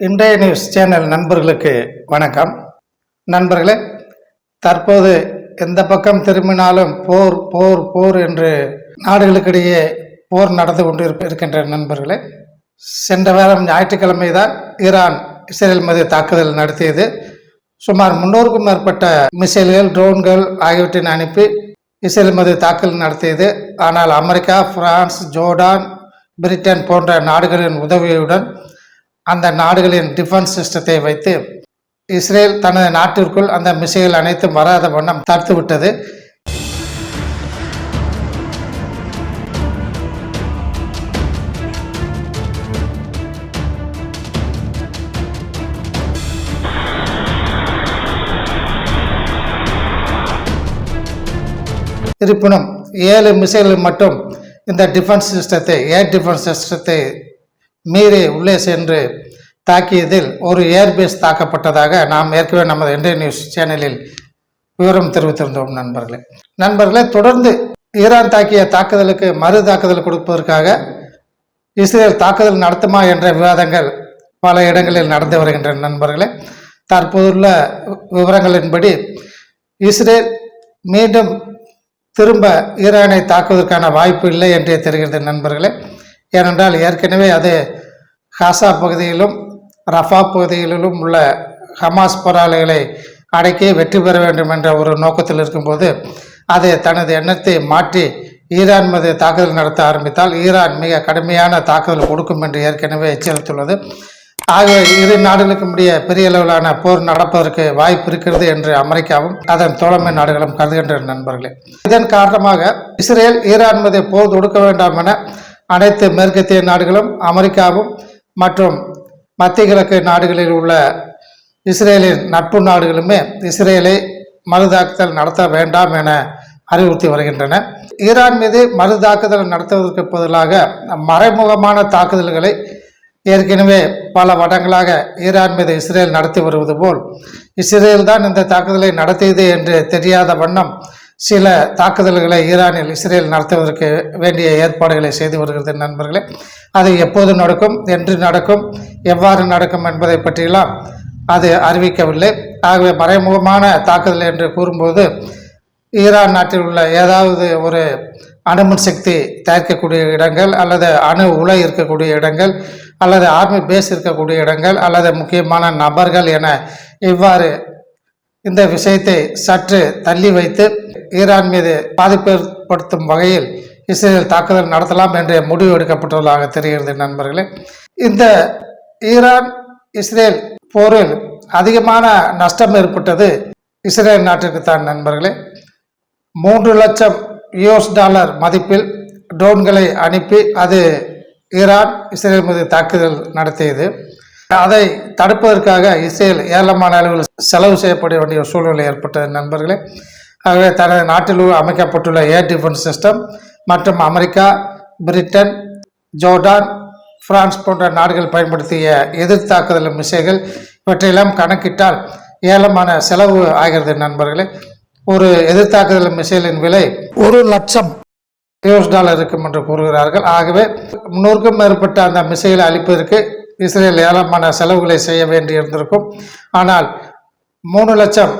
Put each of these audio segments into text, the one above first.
இன்றைய news channel நண்பர்களுக்கு வணக்கம். நண்பர்களே தற்போது எந்த பக்கம் திரும்பினாலும் போர் போர் போர் என்று நாடுகளுக்கிடையே போர் நடந்து கொண்டு இருக்கின்ற நண்பர்களே சென்ற வாரம் ஞாயிற்றுக்கிழமை தான் ஈரான் இஸ்ரேல் மீது தாக்குதல் நடத்தியது. சுமார் முன்னூறுக்கும் மேற்பட்ட மிசைல்கள் ட்ரோன்கள் ஆகியவற்றின் அனுப்பி இஸ்ரேல் மீது தாக்கல் நடத்தியது. ஆனால் அமெரிக்கா பிரான்ஸ் ஜோர்டான் பிரிட்டன் போன்ற நாடுகளின் உதவியுடன் அந்த நாடுகளின் டிஃபென்ஸ் சிஸ்டத்தை வைத்து இஸ்ரேல் தனது நாட்டிற்குள் அந்த மிசைல் அனைத்தும் வராத வண்ணம் தடுத்துவிட்டது. இருப்பினும் ஏழு மிசைல்கள் மட்டும் இந்த டிஃபென்ஸ் சிஸ்டத்தை ஏர் டிஃபென்ஸ் சிஸ்டத்தை மீறி உள்ளே சென்று தாக்கியதில் ஒரு ஏர்பேஸ் தாக்கப்பட்டதாக நாம் ஏற்கனவே நமது இந்திய நியூஸ் சேனலில் விவரம் தெரிவித்திருந்தோம் நண்பர்களே. நண்பர்களே தொடர்ந்து ஈரான் தாக்கிய தாக்குதலுக்கு மறு தாக்குதல் கொடுப்பதற்காக இஸ்ரேல் தாக்குதல் நடத்துமா என்ற விவாதங்கள் பல இடங்களில் நடந்து வருகின்றன நண்பர்களே. தற்போதுள்ள விவரங்களின்படி இஸ்ரேல் மீண்டும் திரும்ப ஈரானை தாக்குவதற்கான வாய்ப்பு இல்லை என்றே தெரிகிறது நண்பர்களே. ஏனென்றால் ஏற்கனவே அது காசா பகுதியிலும் ரஃபா பகுதிகளிலும் உள்ள ஹமாஸ் போராளிகளை அடக்கி வெற்றி பெற வேண்டும் என்ற ஒரு நோக்கத்தில் இருக்கும்போது அது தனது எண்ணத்தை மாற்றி ஈரான் மீது தாக்குதல் நடத்த ஆரம்பித்தால் ஈரான் மிக கடுமையான தாக்குதல் கொடுக்கும் என்று ஏற்கனவே எச்சரித்துள்ளது. ஆகவே இரு நாடுகளுக்கும் முடிய பெரிய அளவிலான போர் நடப்பதற்கு வாய்ப்பு இருக்கிறது என்று அமெரிக்காவும் அதன் தோழமை நாடுகளும் கருதுகின்றன நண்பர்களே. இதன் காரணமாக இஸ்ரேல் ஈரான் மீது போர் தொடுக்க வேண்டாம் என அனைத்து மேற்கத்திய நாடுகளும் அமெரிக்காவும் மற்றும் மத்திய கிழக்கு நாடுகளில் உள்ள இஸ்ரேலின் நட்பு நாடுகளுமே இஸ்ரேலை மறுதாக்குதல் நடத்த வேண்டாம் என அறிவுறுத்தி வருகின்றன. ஈரான் மீது மறுதாக்குதல் நடத்துவதற்கு பதிலாக மறைமுகமான தாக்குதல்களை ஏற்கனவே பல வருடங்களாக ஈரான் மீது இஸ்ரேல் நடத்தி வருவது போல் இஸ்ரேல் தான் இந்த தாக்குதலை நடத்தியது என்று தெரியாத வண்ணம் சில தாக்குதல்களை ஈரானில் இஸ்ரேல் நடத்துவதற்கு வேண்டிய ஏற்பாடுகளை செய்து வருகிறது நண்பர்களே. அது எப்போது நடக்கும் என்று நடக்கும் எவ்வாறு நடக்கும் என்பதை பற்றியெல்லாம் அது அறிவிக்கவில்லை. ஆகவே மறைமுகமான தாக்குதல் என்று கூறும்போது ஈரான் நாட்டில் உள்ள ஏதாவது ஒரு அணுமின் சக்தி தயாரிக்கக்கூடிய இடங்கள் அல்லது அணு உலை இருக்கக்கூடிய இடங்கள் அல்லது ஆர்மி பேஸ் இருக்கக்கூடிய இடங்கள் அல்லது முக்கியமான நபர்கள் என இவ்வாறு இந்த விஷயத்தை சற்று தள்ளி வைத்து ஈரான் மீது பாதிப்பு ஏற்படுத்தும் வகையில் இஸ்ரேல் தாக்குதல் நடத்தலாம் என்று முடிவு எடுக்கப்பட்டுள்ளதாக தெரிகிறது நண்பர்களே. இந்த ஈரான் இஸ்ரேல் போரில் அதிகமான நஷ்டம் ஏற்பட்டது இஸ்ரேல் நாட்டிற்கு தான் நண்பர்களே. மூன்று லட்சம் யூஎஸ் டாலர் மதிப்பில் ட்ரோன்களை அனுப்பி அது ஈரான் இஸ்ரேல் மீது தாக்குதல் நடத்தியது. அதை தடுப்பதற்காக இஸ்ரேல் ஏராளமான அளவில் செலவு செய்யப்பட வேண்டிய சூழ்நிலை ஏற்பட்டது நண்பர்களே. ஆகவே தனது நாட்டில் அமைக்கப்பட்டுள்ள ஏர் டிஃபென்ஸ் சிஸ்டம் மற்றும் அமெரிக்கா பிரிட்டன் ஜோர்டான் பிரான்ஸ் போன்ற நாடுகள் பயன்படுத்திய எதிர் தாக்குதல் மிசைகள் இவற்றையெல்லாம் கணக்கிட்டால் ஏலமான செலவு ஆகிறது நண்பர்களே. ஒரு எதிர்த்தாக்குதல் மிசைலின் விலை ஒரு லட்சம் யூஎஸ் டாலர் இருக்கும் என்று கூறுகிறார்கள். ஆகவே முன்னூறுக்கும் மேற்பட்ட அந்த மிசைலை அளிப்பதற்கு இஸ்ரேல் ஏராளமான செலவுகளை செய்ய வேண்டியிருந்திருக்கும் ஆனால் மூணு லட்சம்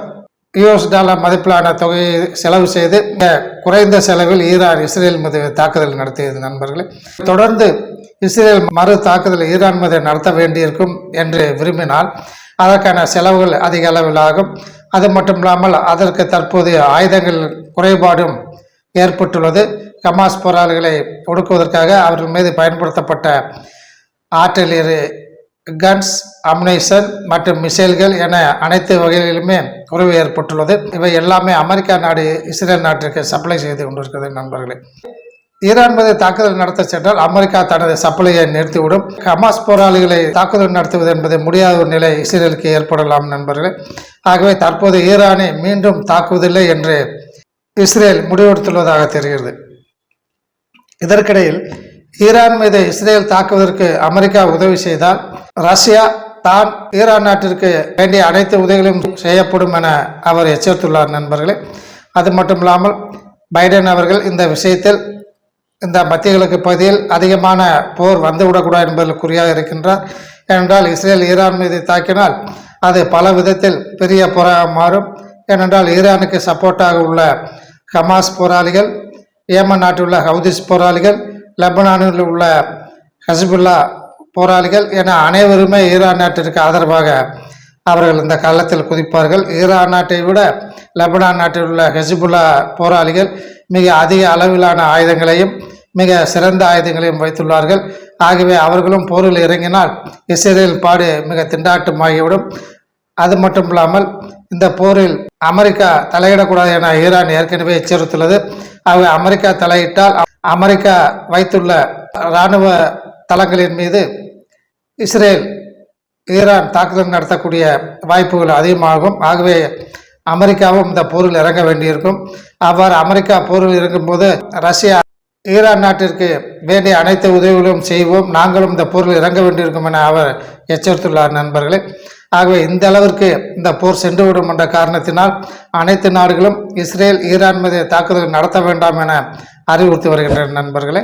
யூஎஸ் டாலர் மதிப்பிலான தொகையை செலவு செய்து மிக குறைந்த செலவில் ஈரான் இஸ்ரேல் மீது தாக்குதல் நடத்தியது நண்பர்களே. தொடர்ந்து இஸ்ரேல் மறு தாக்குதல் ஈரான் மீது நடத்த வேண்டியிருக்கும் என்று விரும்பினால் அதற்கான செலவுகள் அதிக அளவில் ஆகும். அது மட்டும் இல்லாமல் அதற்கு தற்போதைய ஆயுதங்கள் குறைபாடும் ஏற்பட்டுள்ளது. ஹமாஸ் போராளிகளை ஒடுக்குவதற்காக அவர்கள் மீது பயன்படுத்தப்பட்ட ஆர்டிலரி கன்ஸ் அம்னேஷன் மற்றும் மிசைல்கள் என அனைத்து வகைகளிலுமே உறவு ஏற்பட்டுள்ளது. இவை எல்லாமே அமெரிக்கா நாடு இஸ்ரேல் நாட்டிற்கு சப்ளை செய்து கொண்டிருக்கிறது நண்பர்களே. ஈரான் மீது தாக்குதல் நடத்த சென்றால் அமெரிக்கா தனது சப்ளையை நிறுத்திவிடும். ஹமாஸ் போராளிகளை தாக்குதல் நடத்துவது என்பது முடியாத ஒரு நிலை இஸ்ரேலுக்கு ஏற்படலாம் நண்பர்களே. ஆகவே தற்போது ஈரானை மீண்டும் தாக்குவதில்லை என்று இஸ்ரேல் முடிவெடுத்துள்ளதாக தெரிகிறது. இதற்கிடையில் ஈரான் மீது இஸ்ரேல் தாக்குவதற்கு அமெரிக்கா உதவி செய்தால் ரஷ்யா தான் ஈரான் நாட்டிற்கு வேண்டிய அனைத்து உதவிகளும் செய்யப்படும் என அவர் எச்சரித்துள்ளார் நண்பர்களே. அது மட்டும் இல்லாமல் பைடன் அவர்கள் இந்த விஷயத்தில் இந்த மத்திய கிழக்கு பகுதியில் அதிகமான போர் வந்துவிடக்கூடாது என்பதில் குறியாக இருக்கின்றார். ஏனென்றால் இஸ்ரேல் ஈரான் மீது தாக்கினால் அது பல விதத்தில் பெரிய போராக மாறும். ஏனென்றால் ஈரானுக்கு சப்போர்ட்டாக உள்ள ஹமாஸ் போராளிகள் ஏமன் நாட்டில் உள்ள ஹவுதிஸ் போராளிகள் லெபனானில் உள்ள ஹஸ்புல்லா போராளிகள் என அனைவருமே ஈரான் நாட்டிற்கு ஆதரவாக அவர்கள் இந்த காலத்தில் குதிப்பார்கள். ஈரான் நாட்டை விட லெபனான் நாட்டில் உள்ள ஹெசிபுல்லா போராளிகள் மிக அதிக அளவிலான ஆயுதங்களையும் மிக சிறந்த ஆயுதங்களையும் வைத்துள்ளார்கள். ஆகவே அவர்களும் போரில் இறங்கினால் இஸ்ரேல் பாடு மிக திண்டாட்டமாகிவிடும். அது மட்டும் இல்லாமல் இந்த போரில் அமெரிக்கா தலையிடக்கூடாது என ஈரான் ஏற்கனவே எச்சரித்துள்ளது. ஆகவே அமெரிக்கா தலையிட்டால் அமெரிக்கா வைத்துள்ள இராணுவ தளங்களின் மீது இஸ்ரேல் ஈரான் தாக்குதல் நடத்தக்கூடிய வாய்ப்புகள் அதிகமாகும். ஆகவே அமெரிக்காவும் இந்த போரில் இறங்க வேண்டியிருக்கும். அவ்வாறு அமெரிக்கா போரில் இறங்கும்போது ரஷ்யா ஈரான் நாட்டிற்கு வேண்டிய அனைத்து உதவிகளும் செய்வோம். நாங்களும் இந்த போரில் இறங்க வேண்டியிருக்கும் என அவர் எச்சரித்துள்ளார் நண்பர்களே. ஆகவே இந்த அளவிற்கு இந்த போர் சென்றுவிடும் என்ற காரணத்தினால் அனைத்து நாடுகளும் இஸ்ரேல் ஈரான் மீது தாக்குதல் நடத்த வேண்டாம் என அறிவுறுத்தி வருகின்றனர் நண்பர்களே.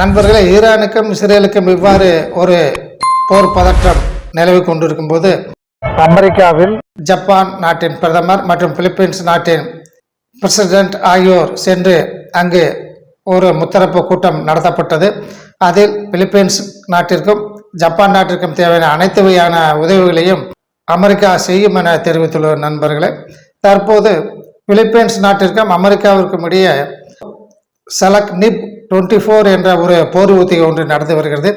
நண்பர்களே ஈரானுக்கும் இஸ்ரேலுக்கும் இவ்வாறு ஒரு போர் பதற்றம் நிலவி கொண்டிருக்கும் போது அமெரிக்காவில் ஜப்பான் நாட்டின் பிரதமர் மற்றும் பிலிப்பீன்ஸ் நாட்டின் பிரசிடென்ட் ஆகியோர் சென்று அங்கு ஒரு முத்தரப்பு கூட்டம் நடத்தப்பட்டது. அதில் பிலிப்பைன்ஸ் நாட்டிற்கும் ஜப்பான் நாட்டிற்கும் தேவையான அனைத்து வகையான உதவிகளையும் அமெரிக்கா செய்யும் என தெரிவித்துள்ள நண்பர்களே தற்போது பிலிப்பைன்ஸ் நாட்டிற்கும் அமெரிக்காவிற்கும் இடையே சலக் நிப் டுவெண்ட்டி ஃபோர் என்ற ஒரு போர் ஒத்திகை ஒன்று நடந்து வருகிறது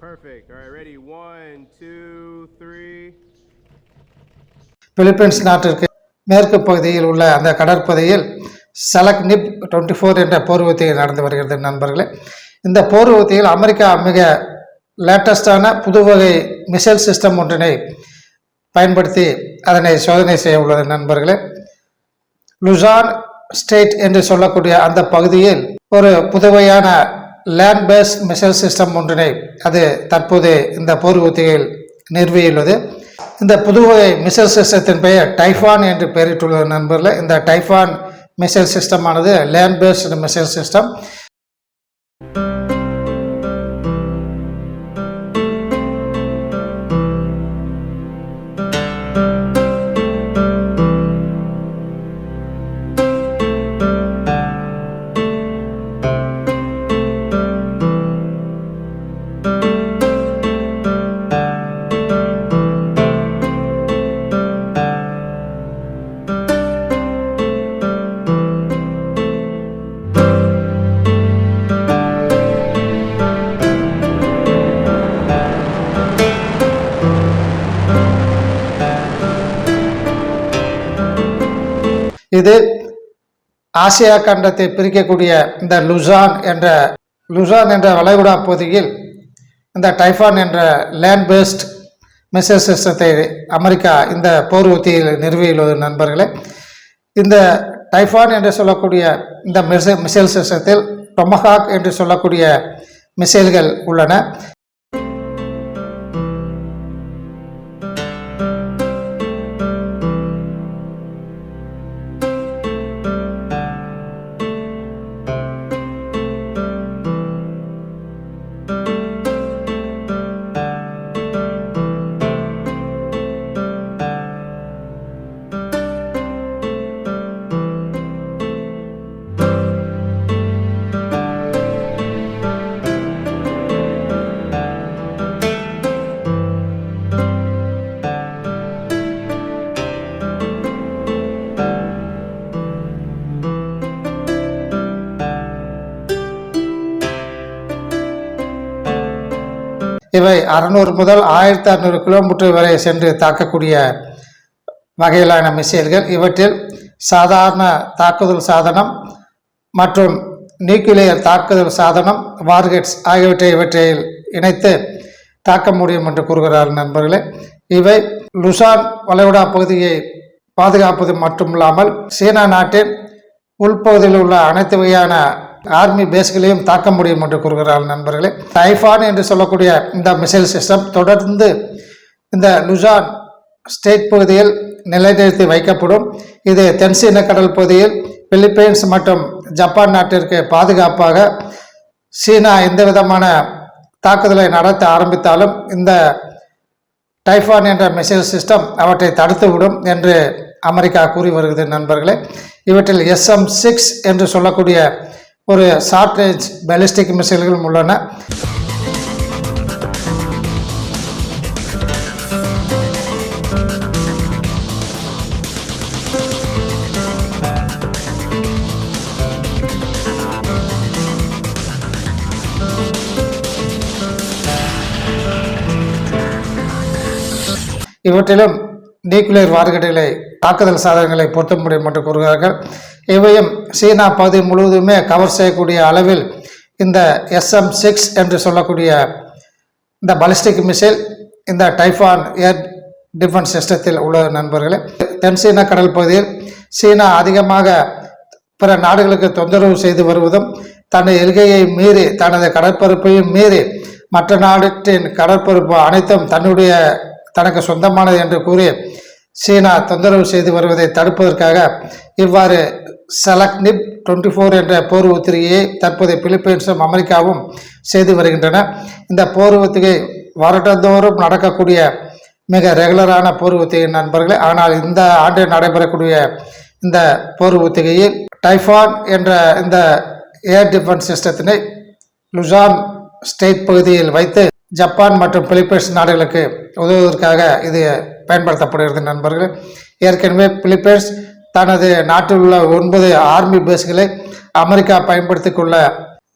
Perfect. All right, ready? One, two, three. Philippines நாட்டிற்கு மேற்கு பகுதியில் உள்ள அந்த கடற்பகுதியில் சலக் நிப் டுவெண்ட்டி ஃபோர் என்ற போர் ஒத்திகை நடந்து வருகிறது நண்பர்களே. இந்த போர் அமெரிக்கா மிக லேட்டஸ்டான புது வகை மிசைல் சிஸ்டம் ஒன்றினை பயன்படுத்தி அதனை சோதனை செய்ய உள்ளது நண்பர்களே. லுசான் ஸ்டேட் என்று சொல்லக்கூடிய அந்த பகுதியில் ஒரு புதுவையான லேண்ட் பேஸ் மிசைல் சிஸ்டம் ஒன்றினை அது தற்போது இந்த போர் ஒத்திகையில் நிறுவியுள்ளது. இந்த புதுவகை மிசைல் சிஸ்டத்தின் பெயர் டைஃபான் என்று பெயரிட்டுள்ள நண்பர்கள் இந்த டைஃபான் மிசைல் சிஸ்டமானது லேண்ட் பேஸ்டு மிசைல் சிஸ்டம் இது ஆசியா கண்டத்தை பிரிக்கக்கூடிய இந்த லுசான் என்ற லுசான் என்ற வளைகுடா பகுதியில் இந்த டைஃபான் என்ற லேண்ட் பேஸ்ட் மிசைல் சிஸ்டத்தை அமெரிக்கா இந்த போர் உத்தியில் நிறுவியுள்ளது நண்பர்களே. இந்த டைஃபான் என்று சொல்லக்கூடிய இந்த மிசை மிசைல் சிஸ்டத்தில் டொமஹாக் என்று சொல்லக்கூடிய மிசைல்கள் உள்ளன. இவை அறுநூறு முதல் ஆயிரத்தி அறநூறு கிலோமீட்டர் வரை சென்று தாக்கக்கூடிய வகையிலான மிசைல்கள் இவற்றில் சாதாரண தாக்குதல் சாதனம் மற்றும் நியூக்ளியர் தாக்குதல் சாதனம் வார்கெட்ஸ் ஆகியவற்றை இவற்றில் இணைத்து தாக்க முடியும் என்று கூறுகிறார் நண்பர்களே. இவை லுசான் வளைகுடா பகுதியை பாதுகாப்பது மட்டுமில்லாமல் சீனா நாட்டின் உள்பகுதியில் உள்ள அனைத்து வகையான ஆர்மி பேஸ்களையும் தாக்க முடியும் என்று கூறுகிறார்கள் நண்பர்களே. டைஃபான் என்று சொல்லக்கூடிய இந்த மிசைல் சிஸ்டம் தொடர்ந்து இந்த லுசான் ஸ்டேட் பகுதியில் நிலைநிறுத்தி வைக்கப்படும். இது தென்சீன கடல் பகுதியில் பிலிப்பைன்ஸ் மற்றும் ஜப்பான் நாட்டிற்கு பாதுகாப்பாக சீனா எந்த விதமான தாக்குதலை நடத்த ஆரம்பித்தாலும் இந்த டைஃபான் என்ற மிசைல் சிஸ்டம் அவற்றை தடுத்துவிடும் என்று அமெரிக்கா கூறி வருகிறது நண்பர்களே. இவற்றில் எஸ்எம் சிக்ஸ் என்று சொல்லக்கூடிய ஒரு ஷார்ட் ரேஞ்ச் பேலிஸ்டிக் மிசைல்களும் உள்ளன. இவற்றிலும் நியூக்ளியர் வார்கடைகளை தாக்குதல் சாதனங்களை பொருத்த முடியும் என்று கூறுகிறார்கள். இவையும் சீனா பகுதி முழுவதுமே கவர் செய்யக்கூடிய அளவில் இந்த எஸ்எம் சிக்ஸ் என்று சொல்லக்கூடிய இந்த பலிஸ்டிக் மிசைல் இந்த டைஃபான் ஏர் டிஃபென்ஸ் சிஸ்டத்தில் உள்ள நண்பர்களே தென்சீன கடல் பகுதியில் சீனா அதிகமாக பிற நாடுகளுக்கு தொந்தரவு செய்து வருவதும் தனது எல்கையை மீறி தனது கடற்பரப்பையும் மீறி மற்ற நாட்டின் கடற்பரப்பு அனைத்தும் தன்னுடைய தனக்கு சொந்தமானது என்று கூறி சீனா தொந்தரவு செய்து வருவதை தடுப்பதற்காக இவ்வாறு செலக்னிப் டுவெண்ட்டி ஃபோர் என்ற போர் ஒத்திகையை தற்போதைய பிலிப்பைன்ஸும் அமெரிக்காவும் செய்து வருகின்றன. இந்த போர் ஒத்திகை வருடந்தோறும் நடக்கக்கூடிய மிக ரெகுலரான போர் ஒத்திகை நண்பர்களே ஆனால் இந்த ஆண்டு நடைபெறக்கூடிய இந்த போர் ஒத்திகையில் டைஃபான் என்ற இந்த ஏர் டிஃபென்ஸ் சிஸ்டத்தினை லுசான் ஸ்டேட் பகுதியில் வைத்து ஜப்பான் மற்றும் பிலிப்பைன்ஸ் நாடுகளுக்கு உதவுவதற்காக இது பயன்படுத்தப்படுகிறது நண்பர்கள். ஏற்கனவே பிலிப்பைன்ஸ் தனது நாட்டில் உள்ள ஒன்பது ஆர்மி பேஸ்களை அமெரிக்கா பயன்படுத்திக் கொள்ள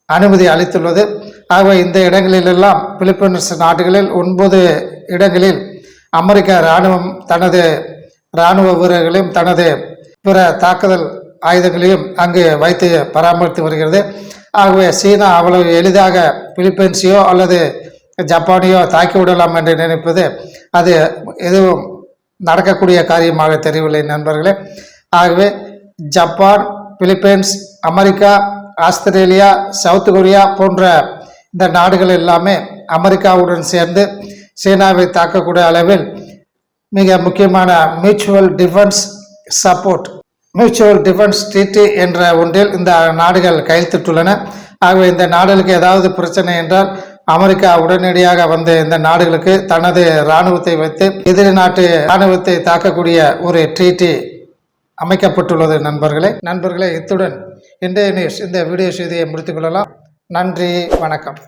அனுமதி அளித்துள்ளது. ஆகவே இந்த இடங்களிலெல்லாம் பிலிப்பைன்ஸ் நாடுகளில் ஒன்பது இடங்களில் அமெரிக்க இராணுவம் தனது இராணுவ வீரர்களையும் தனது பிற தாக்குதல் ஆயுதங்களையும் அங்கு வைத்து பராமரித்து வருகிறது. ஆகவே சீனா அவ்வளவு எளிதாக பிலிப்பைன்ஸையோ அல்லது ஜப்பானையோ தாக்கி விடலாம் என்று நினைப்பது அது எதுவும் நடக்கக்கூடிய காரியமாக தெரியவில்லை நண்பர்களே. ஆகவே Japan Philippines America Australia South Korea போன்ற இந்த நாடுகள் எல்லாமே அமெரிக்காவுடன் சேர்ந்து சீனாவை தாக்கக்கூடிய அளவில் மிக முக்கியமான mutual defence support mutual defence treaty என்ற ஒன்றில் இந்த நாடுகள் கையெழுத்திட்டுள்ளன. ஆகவே இந்த நாடுகளுக்கு ஏதாவது பிரச்சனை என்றால் அமெரிக்கா உடனடியாக வந்து இந்த நாடுகளுக்கு தனது இராணுவத்தை வைத்து எதிரி நாட்டு இராணுவத்தை தாக்கக்கூடிய ஒரு ட்ரீட்டி அமைக்கப்பட்டுள்ளது நண்பர்களே. நண்பர்களே இத்துடன் இன்றைய நியூஸ் இந்த வீடியோ செய்தியை முடித்துக்கொள்ளலாம் நன்றி வணக்கம்.